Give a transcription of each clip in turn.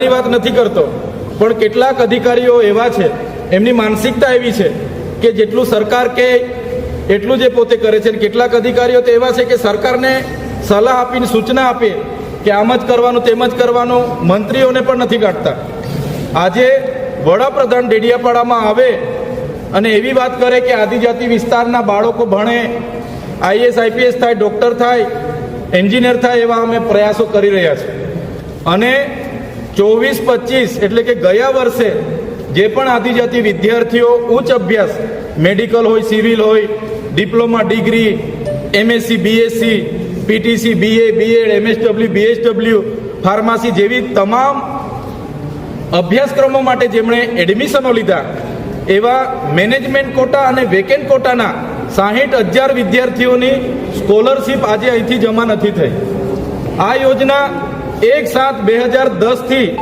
વાત નથી કરતો. પણ કેટલાક અધિકારીઓ એવા છે, એમની માનસિકતા એવી છે કે જેટલું સરકાર કે એટલું જે પોતે કરે છે કેટલાક અધિકારીઓ તો એવા છે કે સરકારને સલાહ આપીને સૂચના આપે કે આમ જ કરવાનું, તેમ જ કરવાનું, મંત્રીઓને પણ નથી કાઢતા. આજે વડાપ્રધાન ડેડિયાપાડામાં આવે અને એવી વાત કરે કે આદિજાતિ વિસ્તારના બાળકો ભણે, આઈએસ, આઈપીએસ થાય, ડૉક્ટર થાય, એન્જિનિયર થાય એવા અમે પ્રયાસો કરી રહ્યા છીએ. અને ચોવીસ પચીસ એટલે કે ગયા વર્ષે જે પણ આદિજાતિ વિદ્યાર્થીઓ ઉચ્ચ અભ્યાસ, મેડિકલ હોય, સિવિલ હોય, diploma, degree MSc BSc PTC BA BEd MSW BSW pharmacy જેવી તમામ અભ્યાસક્રમો માટે જેમણે એડમિશનો લીધા, એવા મેનેજમેન્ટ કોટા અને વેકેન્ટ કોટાના સાહીઠ હજાર વિદ્યાર્થીઓની સ્કોલરશિપ આજે અહીંથી જમા નથી થઈ. આ યોજના એક સાત બે હજાર દસથી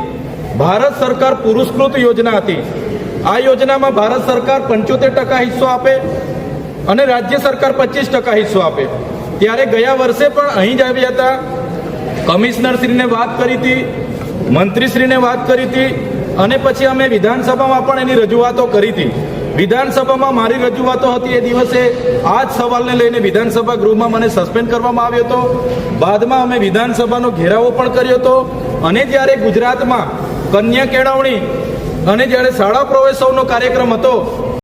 ભારત સરકાર પુરસ્કૃત યોજના હતી. આ યોજનામાં ભારત સરકાર પંચોતેર ટકા હિસ્સો આપે અને રાજ્ય સરકાર પચીસ ટકા હિસ્સો આપે. ત્યારે ગયા વર્ષે પણ અહીં જ આવ્યા હતા. કમિશનરશ્રીને વાત કરી હતી, મંત્રીશ્રીને વાત કરી હતી અને પછી અમે વિધાનસભામાં પણ એની રજૂઆતો કરી હતી. વિધાનસભામાં મારી રજૂઆતો હતી એ દિવસે આ જ સવાલને લઈને વિધાનસભા ગૃહમાં મને સસ્પેન્ડ કરવામાં આવ્યો હતો. બાદમાં અમે વિધાનસભાનો ઘેરાવો પણ કર્યો હતો અને જ્યારે ગુજરાતમાં કન્યા કેળવણી અને જ્યારે શાળા પ્રવેશોનો કાર્યક્રમ હતો